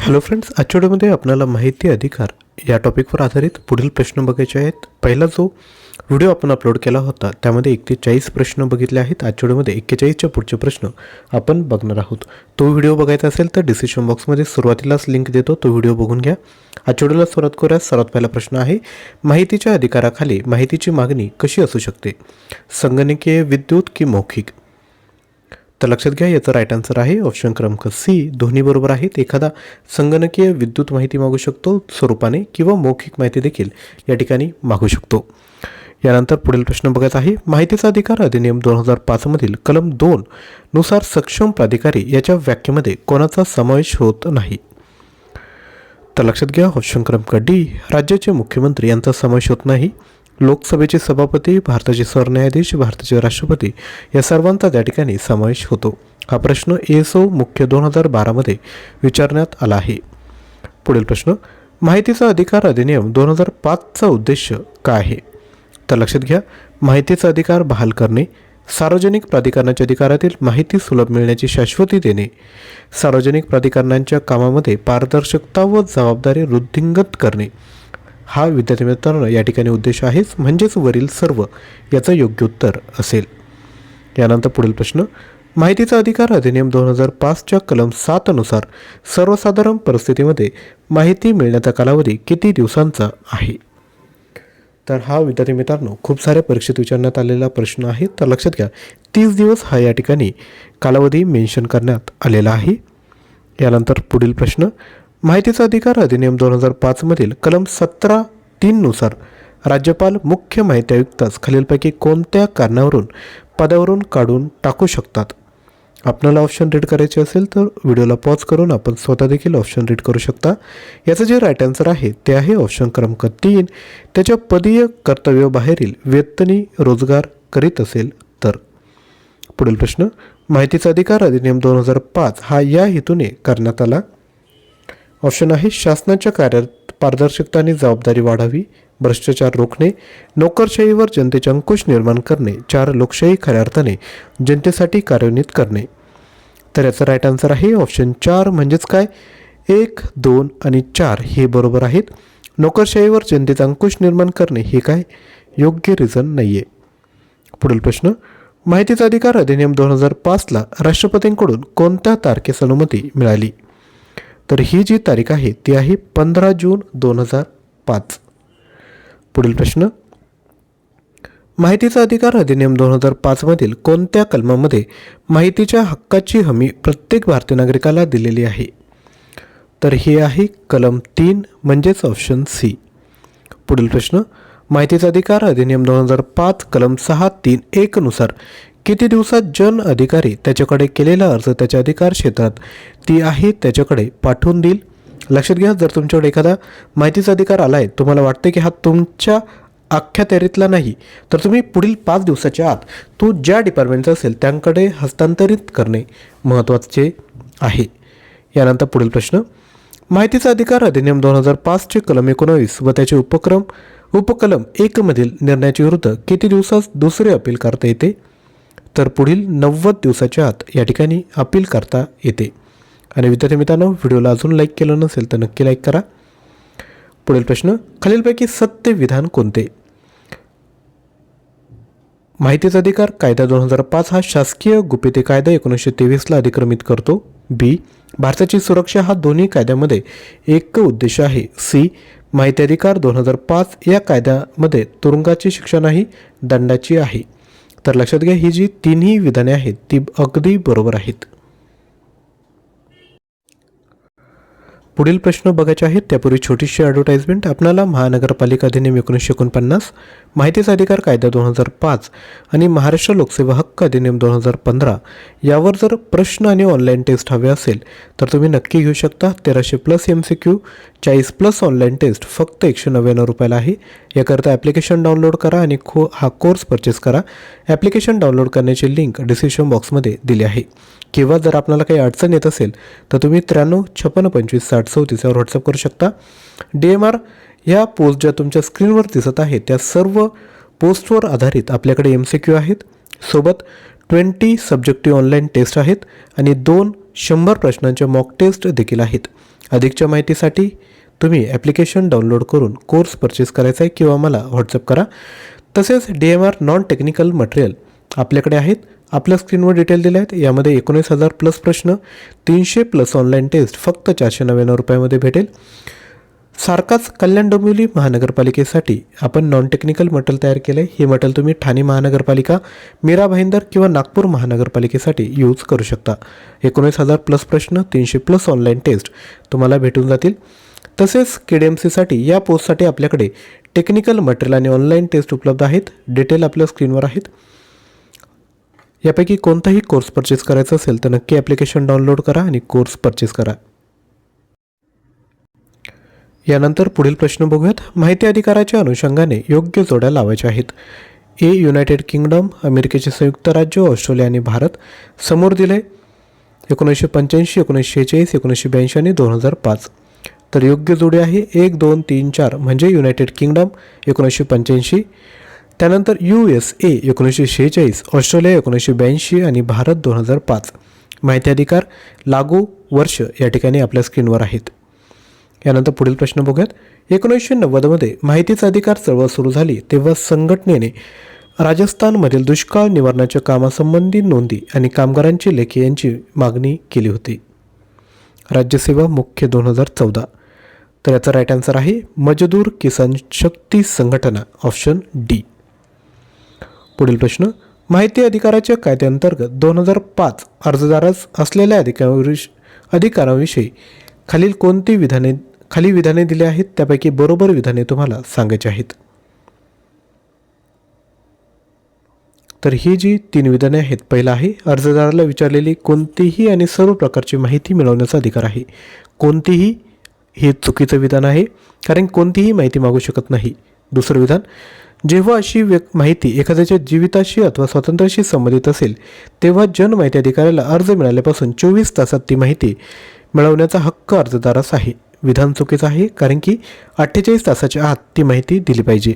Hello friends आठवड्यामध्ये आपल्याला माहिती अधिकार या टॉपिकवर आधारित पुढील प्रश्न बघायचे आहेत. पहिला जो व्हिडिओ आपण अपलोड केला होता त्यामध्ये एक ते चाळीस प्रश्न बघितले आहेत. आठवड्यामध्ये एक्केचाळीसच्या पुढचे प्रश्न आपण बघणार आहोत. तो व्हिडिओ बघायचा असेल तर डिस्क्रिप्शन बॉक्समध्ये सुरुवातीलाच लिंक देतो. तो व्हिडिओ बघून घ्या. आठवड्याला सुरुवात करूया सर्वात पहिला प्रश्न आहे माहितीच्या अधिकाराखाली माहितीची मागणी कशी असू शकते? संगणकीय विद्युत की मौखिक? तर लक्षात घ्या याचं राईट आन्सर आहे ऑप्शन क्रमांक सी दोन्ही बरोबर आहेत. एखादा संगणकीय विद्युत माहिती मागू शकतो स्वरूपाने किंवा मौखिक माहिती देखील या ठिकाणी मागू शकतो. यानंतर पुढील प्रश्न बघायचा आहे. माहितीचा अधिकार अधिनियम दोन हजार पाचमधील कलम दोन नुसार सक्षम प्राधिकारी याच्या व्याख्येमध्ये कोणाचा समावेश होत नाही. तर लक्षात घ्या ऑप्शन क्रमांक डी राज्याचे मुख्यमंत्री यांचा समावेश होत नाही. लोकसभेचे सभापती भारताचे सरन्यायाधीश भारताचे राष्ट्रपती या सर्वांचा त्या ठिकाणी समावेश होतो. हा प्रश्न एसओ मुख्य दोन हजार बारामध्ये विचारण्यात आला आहे. पुढील प्रश्न माहितीचा अधिकार अधिनियम दोन हजार पाचचा उद्देश काय आहे? तर लक्षात घ्या माहितीचा अधिकार बहाल करणे सार्वजनिक प्राधिकरणाच्या अधिकारातील माहिती सुलभ मिळण्याची शाश्वती देणे सार्वजनिक प्राधिकरणांच्या कामामध्ये पारदर्शकता व जबाबदारी वृद्धिंगत करणे हा विद्यार्थी मित्रांनो या ठिकाणी उद्देश आहेच म्हणजेच वरील सर्व याचं योग्य उत्तर असेल. यानंतर पुढील प्रश्न माहितीचा अधिकार अधिनियम दोन हजार पाचच्या कलम सातनुसार सर्वसाधारण परिस्थितीमध्ये माहिती मिळण्याचा कालावधी किती दिवसांचा आहे? तर हा विद्यार्थी मित्रांनो खूप साऱ्या परीक्षेत विचारण्यात आलेला प्रश्न आहे. तर लक्षात घ्या तीस दिवस हा या ठिकाणी कालावधी मेन्शन करण्यात आलेला आहे. यानंतर पुढील प्रश्न माहितीचा अधिकार अधिनियम दोन हजार पाचमधील कलम सतरा तीननुसार राज्यपाल मुख्य माहिती आयुक्तास खालीलपैकी कोणत्या कारणावरून पदावरून काढून टाकू शकतात? आपल्याला ऑप्शन रीड करायचे असेल तर व्हिडिओला पॉज करून आपण स्वतः देखील ऑप्शन रीड करू शकता. याचं जे राईट आन्सर आहे ते आहे ऑप्शन क्रमांक तीन. त्याच्या पदीय कर्तव्याबाहेरील वेतनी रोजगार करीत असेल तर. पुढील प्रश्न माहितीचा अधिकार अधिनियम दोन हजार पाच हा या हेतूने करण्यात आला? ऑप्शन आहे शासनाच्या कार्यात पारदर्शकता आणि जबाबदारी वाढावी भ्रष्टाचार रोखणे नोकरशाहीवर जनतेचे अंकुश निर्माण करणे चार लोकशाही खऱ्या अर्थाने जनतेसाठी कार्यान्वित करणे. तर याचा राईट आन्सर आहे ऑप्शन चार म्हणजेच काय? एक दोन आणि चार हे बरोबर आहेत. नोकरशाहीवर जनतेचा अंकुश निर्माण करणे हे काय? योग्य रिझन नाही आहे पुढील प्रश्न माहितीचा अधिकार अधिनियम दोन हजार पाचला राष्ट्रपतींकडून कोणत्या तारखेस अनुमती मिळाली? तर ही जी तारीख आहे ती आहे पंधरा जून दोन हजार पाच. पुढील प्रश्न. माहितीचा अधिकार अधिनियम दोन हजार पाचमधील कोणत्या कलमामध्ये माहितीच्या हक्काची हमी प्रत्येक भारतीय नागरिकाला दिलेली आहे? तर हे आहे कलम तीन म्हणजेच ऑप्शन सी पुढील प्रश्न. माहितीचा अधिकार अधिनियम दोन हजार पाच कलम सहा तीन एकनुसार किती दिवसात जन अधिकारी त्याच्याकडे केलेला अर्ज त्याच्या अधिकार क्षेत्रात? ती आहे त्याच्याकडे पाठवून देईल. लक्षात घ्या जर तुमच्याकडे एखादा माहितीचा अधिकार आला आहे तुम्हाला वाटते की हा तुमच्या अख्ख्या नाही तर तुम्ही पुढील पाच दिवसाच्या आत तो ज्या डिपार्टमेंटचा असेल त्यांकडे हस्तांतरित करणे महत्त्वाचे आहे. यानंतर पुढील प्रश्न. माहितीचा अधिकार अधिनियम दोन हजार पाचचे कलम एकोणावीस व त्याचे उपक्रम उपकलम एकमधील निर्णयाच्या विरुद्ध किती दिवसात दुसरे अपील करता येते? तर पुढील नव्वद दिवसाच्या आत या ठिकाणी अपील करता येते. आणि विद्यार्थी मित्रांनो व्हिडिओला अजून लाईक केलं नसेल तर नक्की लाईक करा. पुढील प्रश्न खालीलपैकी सत्य विधान कोणते? माहितीचा अधिकार कायदा दोन हजार पाच हा शासकीय गुपिते कायदा एकोणीसशे तेवीसला अधिक्रमित करतो. बी भारताची सुरक्षा हा दोन्ही कायद्यामध्ये एक उद्देश आहे. सी माहिती अधिकार दोन हजार पाच या कायद्यामध्ये तुरुंगाची शिक्षा नाही दंडाची आहे. तर लक्षात घ्या ही जी तिन्ही विधाने आहेत ती अगदी बरोबर आहेत. पुढील प्रश्न बघायचे आहेत त्यापूर्वी छोटीशी ॲडव्हर्टाईजमेंट आपणाला महानगरपालिका अधिनियम एकोणीसशे एकोणपन्नास माहितीचा अधिकार कायदा दोन हजार पाच आणि महाराष्ट्र लोकसेवा हक्क अधिनियम दोन हजार पंधरा यावर जर प्रश्न आणि ऑनलाईन टेस्ट हवे असेल तर तुम्ही नक्की घेऊ शकता तेराशे प्लस एम सी क्यू चाळीस प्लस ऑनलाईन टेस्ट फक्त एकशे नव्याण्णव रुपयाला आहे. याकरता ॲप्लिकेशन डाउनलोड करा आणि खो हा कोर्स परचेस करा. ॲप्लिकेशन डाउनलोड करण्याची लिंक डिस्क्रिप्शन बॉक्समध्ये दिली आहे. किंवा जर आपल्याला काही अडचण येत असेल तर तुम्ही त्र्याण्णव छप्पन्न पंचवीस साठ चौतीस यावर व्हॉट्सअप करू शकता. डी एम आर या पोस्ट ज्या तुमच्या स्क्रीनवर दिसत आहेत त्या सर्व पोस्टवर आधारित आपल्याकडे एम सी क्यू आहेत. सोबत ट्वेंटी सब्जेक्टिव्ह ऑनलाईन टेस्ट आहेत आणि दोन शंभर प्रश्नांच्या मॉक टेस्ट देखील आहेत. अधिकच्या माहितीसाठी तुम्ही ॲप्लिकेशन डाउनलोड करून कोर्स परचेस करायचा आहे किंवा मला व्हॉट्सअप करा. तसेच D M R non technical material आपल्याकडे आहेत. आपल्या स्क्रीनवर डिटेल दिले आहेत. यामध्ये एकोणीस हजार प्लस प्रश्न तीनशे प्लस ऑनलाईन टेस्ट फक्त चारशे नव्याण्णव रुपयामध्ये भेटेल. सारखाच कल्याण डोंबिवली महानगरपालिकेसाठी आपण नॉन टेक्निकल मटल तयार केलं हे मटल तुम्ही ठाणे महानगरपालिका मीरा भाईंदर किंवा नागपूर महानगरपालिकेसाठी यूज करू शकता. एकोणीस हजार प्लस प्रश्न तीनशे प्लस ऑनलाईन टेस्ट तुम्हाला भेटून जातील. तसेच के डी एम सीसाठी या पोस्टसाठी आपल्याकडे टेक्निकल मटेरियल आणि ऑनलाईन टेस्ट उपलब्ध आहेत. डिटेल आपल्या स्क्रीनवर आहेत. यापैकी कोणताही कोर्स परचेस करायचा असेल तर नक्की ॲप्लिकेशन डाउनलोड करा आणि कोर्स परचेस करा. यानंतर पुढील प्रश्न बघूयात. माहिती अधिकाराच्या अनुषंगाने योग्य जोड्या लावायच्या आहेत. ए युनायटेड किंगडम अमेरिकेचे संयुक्त राज्य ऑस्ट्रेलिया आणि भारत. समोर दिले एकोणीसशे पंच्याऐंशी एकोणीसशे शेहेचाळीस एकोणीसशे ब्याऐंशी आणि दोन हजार पाच. तर योग्य जोडी आहे एक दोन तीन चार म्हणजे युनायटेड किंगडम एकोणीसशे पंच्याऐंशी. त्यानंतर यू एस ए एकोणीसशे शेहेचाळीस ऑस्ट्रेलिया एकोणीसशे ब्याऐंशी आणि भारत दोन हजार पाच. माहिती अधिकार लागू वर्ष या ठिकाणी आपल्या स्क्रीनवर आहेत. यानंतर पुढील प्रश्न बघूयात. एकोणीसशे नव्वदमध्ये माहितीचा अधिकार चळवळ सुरू झाली तेव्हा संघटनेने राजस्थानमधील दुष्काळ निवारणाच्या कामासंबंधी नोंदी आणि कामगारांची लेखी यांची मागणी केली होती. राज्यसेवा मुख्य दोन हजार चौदा. तर याचा राईट आन्सर आहे मजदूर किसान शक्ती संघटना ऑप्शन डी पुढील प्रश्न माहिती अधिकाराच्या कायद्याअंतर्गत दोन हजार पाच अर्जदारास असलेल्या अधिकाराविष अधिकाराविषयी खालील कोणती विधाने खाली विधाने दिली आहेत त्यापैकी बरोबर विधाने तुम्हाला सांगायची आहेत. तर ही जी तीन विधाने आहेत पहिलं आहे अर्जदाराला विचारलेली कोणतीही आणि सर्व प्रकारची माहिती मिळवण्याचा अधिकार आहे. कोणतीही हे चुकीचं विधान आहे कारण कोणतीही माहिती मागू शकत नाही. दुसरं विधान जेव्हा अशी व्यक् माहिती एखाद्याच्या जीविताशी अथवा स्वातंत्र्याशी संबंधित असेल तेव्हा जन माहिती अधिकाऱ्याला अर्ज मिळाल्यापासून चोवीस तासात ती माहिती मिळवण्याचा हक्क अर्जदारास आहे. विधान चुकीचं आहे कारण की अठ्ठेचाळीस तासाच्या आत ती माहिती दिली पाहिजे.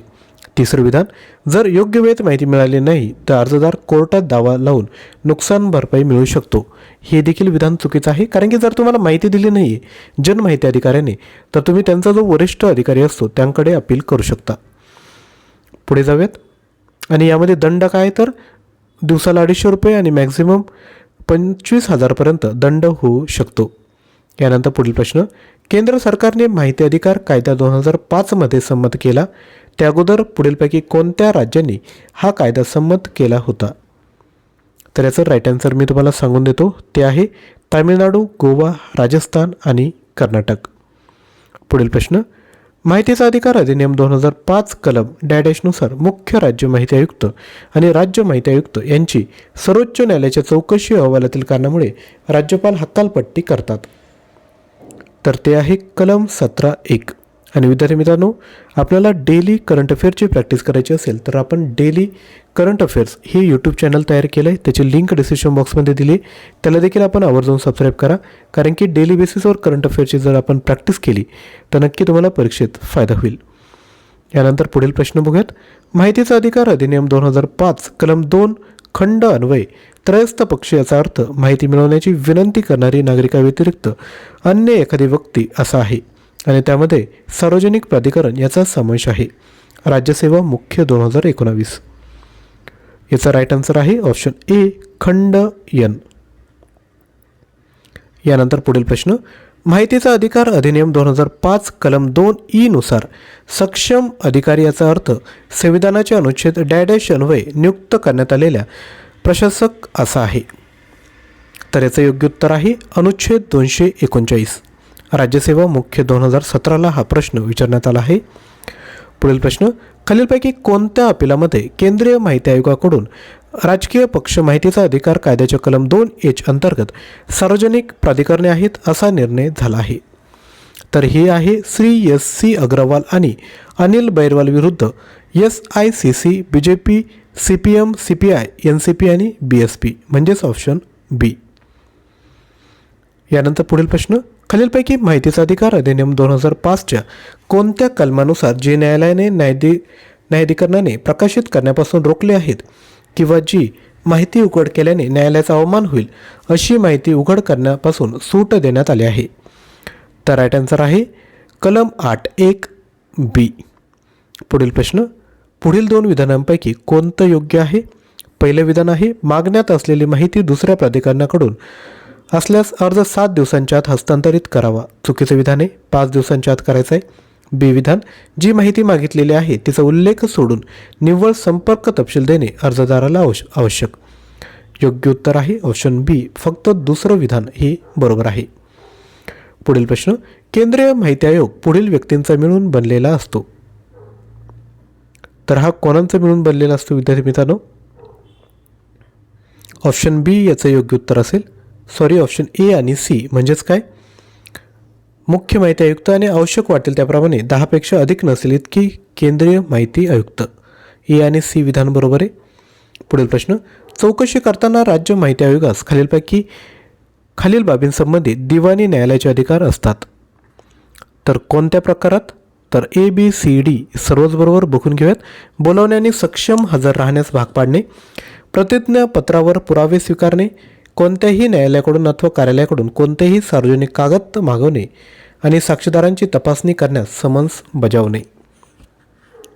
तिसरं विधान जर योग्य वेळेत माहिती मिळाली नाही तर अर्जदार कोर्टात दावा लावून नुकसान भरपाई मिळू शकतो. हे देखील विधान चुकीचं आहे कारण की जर तुम्हाला माहिती दिली नाही जन माहिती अधिकाऱ्याने तर तुम्ही त्यांचा जो वरिष्ठ अधिकारी असतो त्यांकडे अपील करू शकता. पुढे जाऊयात. आणि यामध्ये दंड काय तर? दिवसाला अडीचशे रुपये आणि मॅक्झिमम पंचवीस हजारपर्यंत दंड होऊ शकतो. यानंतर पुढील प्रश्न. केंद्र सरकारने माहिती अधिकार कायदा दोन हजार पाचमध्ये संमत केला. त्या अगोदर पुढीलपैकी कोणत्या राज्यांनी हा कायदा संमत केला होता? तर याचं राईट आन्सर मी तुम्हाला सांगून देतो. ते आहे तामिळनाडू गोवा राजस्थान आणि कर्नाटक. पुढील प्रश्न. माहितीचा अधिकार अधिनियम दोन हजार पाच कलम डॅडॅशनुसार मुख्य राज्य माहिती आयुक्त आणि राज्य माहिती आयुक्त यांची सर्वोच्च न्यायालयाच्या चौकशी अहवालातील कारणामुळे राज्यपाल हकालपट्टी करतात. तर ते आहे कलम सतरा एक. आणि विद्यार्थी मित्रांनो आपल्याला डेली करंट अफेअरची प्रॅक्टिस करायची असेल तर आपण डेली करंट अफेअर्स हे यूट्यूब चॅनल तयार केलं आहे त्याची लिंक डिस्क्रिप्शन बॉक्समध्ये दिली. त्याला देखील आपण आवर्जून सबस्क्राईब करा. कारण की डेली बेसिसवर करंट अफेअरची जर आपण प्रॅक्टिस केली तर नक्की तुम्हाला परीक्षेत फायदा होईल. यानंतर पुढील प्रश्न बघूयात. माहितीचा अधिकार अधिनियम दोन हजार पाच कलम दोन खंड अन्वय त्रयस्थ पक्ष याचा अर्थ माहिती मिळवण्याची विनंती करणारी नागरिकाव्यतिरिक्त अन्य एखादी व्यक्ती असा आहे. आणि त्यामध्ये सार्वजनिक प्राधिकरण याचा समावेश आहे. राज्यसेवा मुख्य दोन हजार एकोणावीस. याचा राईट आन्सर आहे ऑप्शन ए खंड यन यानंतर पुढील प्रश्न माहितीचा अधिकार अधिनियम दोन हजार पाच कलम दोन ई नुसार सक्षम अधिकारी याचा अर्थ संविधानाचे अनुच्छेद डॅडॅश अन्वये नियुक्त करण्यात आलेल्या प्रशासक असा आहे. तर याचं योग्य उत्तर आहे अनुच्छेद दोनशे एकोणचाळीस. राज्यसेवा मुख्य दोन हजार सतराला हा प्रश्न विचारण्यात आला आहे. पुढील प्रश्न खालीलपैकी कोणत्या अपिलामध्ये केंद्रीय माहिती आयोगाकडून राजकीय पक्ष माहितीचा अधिकार कायद्याच्या कलम दोन एच अंतर्गत सार्वजनिक प्राधिकरणे आहेत असा निर्णय झाला आहे. तर हे आहे श्री एस सी अग्रवाल आणि अनिल बैरवाल विरुद्ध S I C C B J P C P M C P I N C P आणि बी एस पी म्हणजेच ऑप्शन बी. यानंतर पुढील प्रश्न खालीलपैकी माहितीचा अधिकार अधिनियम दोन हजार पाचच्या कोणत्या कलमानुसार जे न्यायालयाने न्यायाधी न्यायाधिकरणाने प्रकाशित करण्यापासून रोखले आहेत? किंवा जी माहिती उघड केल्याने न्यायालयाचा अवमान होईल अशी माहिती उघड करण्यापासून सूट देण्यात आली आहे. तर राईट आन्सर आहे कलम आठ एक बी. पुढील प्रश्न पुढील दोन विधानांपैकी कोणतं योग्य आहे? पहिलं विधान आहे मागण्यात असलेली माहिती दुसऱ्या प्राधिकरणाकडून असल्यास अर्ज सात दिवसांच्या आत हस्तांतरित करावा. चुकीचं विधान आहे पाच दिवसांच्या आत करायचं आहे बी विधान जी माहिती मागितलेली आहे तिचा उल्लेख सोडून निव्वळ संपर्क तपशील देणे अर्जदाराला आवश आवश्यक. योग्य उत्तर आहे ऑप्शन बी फक्त दुसरं विधान हे बरोबर आहे. पुढील प्रश्न केंद्रीय माहिती आयोग पुढील व्यक्तींचा मिळून बनलेला असतो. तर हा कोणांचा मिळून बनलेला असतो विद्यार्थी मित्रांनो? ऑप्शन बी याचं योग्य उत्तर असेल. सॉरी ऑप्शन ए आणि सी म्हणजेच काय? मुख्य माहिती आयुक्त आणि आवश्यक वाटेल त्याप्रमाणे दहापेक्षा अधिक नसेल इतकी केंद्रीय माहिती आयुक्त. ए आणि सी विधान बरोबर आहे. पुढील प्रश्न चौकशी करताना राज्य माहिती आयोगास खालीलपैकी खालील बाबींसंबंधी दिवाणी न्यायालयाचे अधिकार असतात. तर कोणत्या प्रकारात? तर ए बी सी डी सर्वच बरोबर बघून घेऊयात. बोलावण्याने सक्षम हजर राहण्यास भाग पाडणे. प्रतिज्ञापत्रावर पुरावे स्वीकारणे. कोणत्याही न्यायालयाकडून अथवा कार्यालयाकडून कोणतेही सार्वजनिक कागद मागवणे आणि साक्षीदारांची तपासणी करण्यास समन्स बजावणे.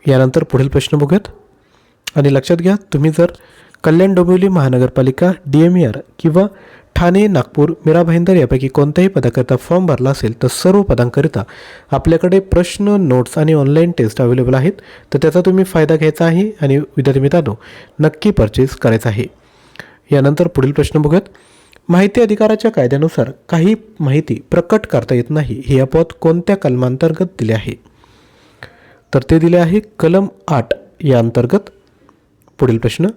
यानंतर पुढील प्रश्न बघूयात. आणि लक्षात घ्या तुम्ही जर कल्याण डोंबिवली महानगरपालिका डी एम आर किंवा ठाणे नागपूर मीरा भाईंदर यापैकी कोणत्याही पदाकरिता फॉर्म भरला असेल तर सर्व पदांकरिता आपल्याकडे प्रश्न नोट्स आणि ऑनलाईन टेस्ट अवेलेबल आहेत. तर त्याचा तुम्ही फायदा घ्यायचा आहे आणि विद्यार्थी मित्रांनो नक्की परचेस करायचा आहे. यानंतर पुढील प्रश्न बघूयात. माहिती अधिकाराच्या कायद्यानुसार काही माहिती प्रकट करता येत नाही हे अपवाद कोणत्या कलमांतर्गत दिले आहे? तर ते दिले आहे कलम आठ या अंतर्गत. पुढील प्रश्न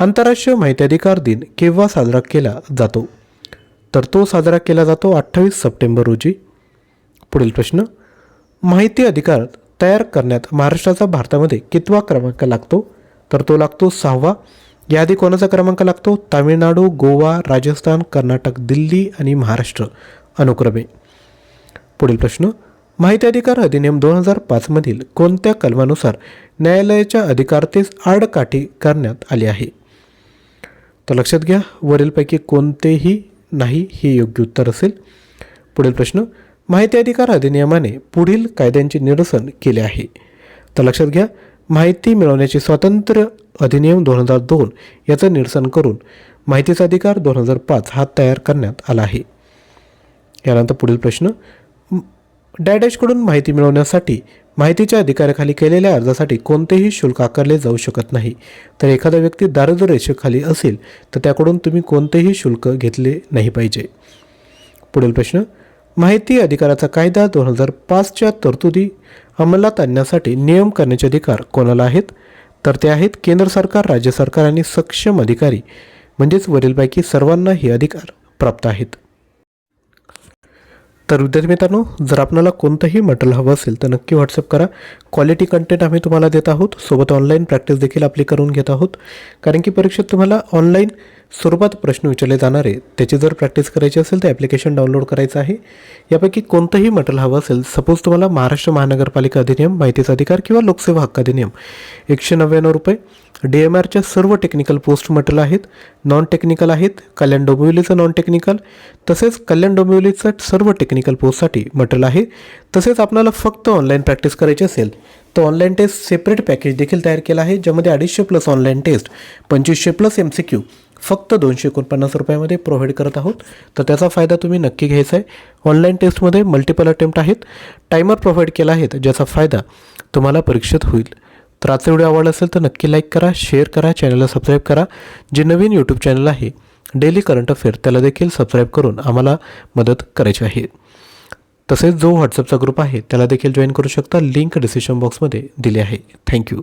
आंतरराष्ट्रीय माहिती अधिकार दिन केव्हा साजरा केला जातो? तर तो साजरा केला जातो अठ्ठावीस सप्टेंबर रोजी. पुढील प्रश्न माहिती अधिकार तयार करण्यात महाराष्ट्राचा भारतामध्ये कितवा क्रमांक लागतो? तर तो लागतो सहावा. याआधी कोणाचा क्रमांक लागतो? तामिळनाडू गोवा राजस्थान कर्नाटक दिल्ली आणि महाराष्ट्र. अनुक्रमे. पुढील प्रश्न. माहिती अधिकार अधिनियम दोन हजार पाचमधील कोणत्या कलमानुसार न्यायालयाच्या अधिकारतेस आडकाठी करण्यात आली आहे? तर लक्षात घ्या. वरीलपैकी कोणतेही नाही हे योग्य उत्तर असेल. पुढील प्रश्न. माहिती अधिकार अधिनियमाने पुढील कायद्यांचे निरसन केले आहे. तर लक्षात घ्या. माहिती मिळवण्याचे स्वातंत्र्य अधिनियम दोन हजार दोन याचं निरसन करून माहितीचा अधिकार दोन हजार पाच हा तयार करण्यात आला आहे. यानंतर पुढील प्रश्न डॅडॅशकडून माहिती मिळवण्यासाठी माहितीच्या अधिकाराखाली केलेल्या अर्जासाठी कोणतेही शुल्क आकारले जाऊ शकत नाही. तर एखादा व्यक्ती दारिद्र्य रेषेखाली असेल तर त्याकडून तुम्ही कोणतेही शुल्क घेतले नाही पाहिजे. पुढील प्रश्न माहिती अधिकाराचा कायदा दोन हजार पाचच्या तरतुदी अंमलात आणण्यासाठी नियम करण्याचे अधिकार कोणाला आहेत? तर ते आहेत केंद्र सरकार राज्य सरकार आणि सक्षम अधिकारी. म्हणजेच वरीलपैकी सर्वांना हे अधिकार प्राप्त आहेत. तर विद्यार्थी मित्रांनो जर आपल्याला कोणतंही मटेरियल हवं असेल तर नक्की व्हॉट्सअप करा. क्वालिटी कंटेंट आम्ही तुम्हाला देत आहोत. सोबत ऑनलाईन प्रॅक्टिस देखील आपली करून घेत आहोत. कारण की परीक्षेत तुम्हाला ऑनलाईन स्वरूपात प्रश्न विचारले जाणार आहे त्याची जर प्रॅक्टिस करायची असेल तर ॲप्लिकेशन डाउनलोड करायचं आहे. यापैकी कोणतंही मटेरियल हवं असेल सपोज तुम्हाला महाराष्ट्र महानगरपालिका अधिनियम माहितीचा अधिकार किंवा लोकसेवा हक्क अधिनियम एकशे नव्याण्णव रुपये. डी एम आरच्या सर्व टेक्निकल पोस्ट मटेरियल आहेत नॉन टेक्निकल आहेत कल्याण डोंबिवलीचं नॉन टेक्निकल तसेच कल्याण डोंबिवलीचं सर्व टेक्निकल पोस्टसाठी मटेरियल आहे. तसेच आपल्याला फक्त ऑनलाईन प्रॅक्टिस करायची असेल तर ऑनलाईन टेस्ट सेपरेट पॅकेज देखील तयार केला आहे ज्यामध्ये अडीचशे प्लस ऑनलाईन टेस्ट पंचवीसशे प्लस एम सी क्यू फक्त दोनशे एकोणपन्नास रुपयामध्ये प्रोव्हाइड करत आहोत. तर त्याचा फायदा तुम्ही नक्की घ्यायचा आहे. ऑनलाईन टेस्टमध्ये मल्टिपल अटेम्प्ट आहेत. टायमर प्रोव्हाइड केला आहेत ज्याचा फायदा तुम्हाला परीक्षेत होईल. तर आजचा व्हिडिओ आवडला असेल तर नक्की लाईक करा शेअर करा चॅनलला सबस्क्राईब करा. जे नवीन यूट्यूब चॅनल आहे डेली करंट अफेअर त्याला देखील सबस्क्राईब करून आम्हाला मदत करायची आहे. तसेच जो व्हॉट्सअपचा ग्रुप आहे त्याला देखील जॉईन करू शकता. लिंक डिस्क्रिप्शन बॉक्समध्ये दिली आहे. थँक्यू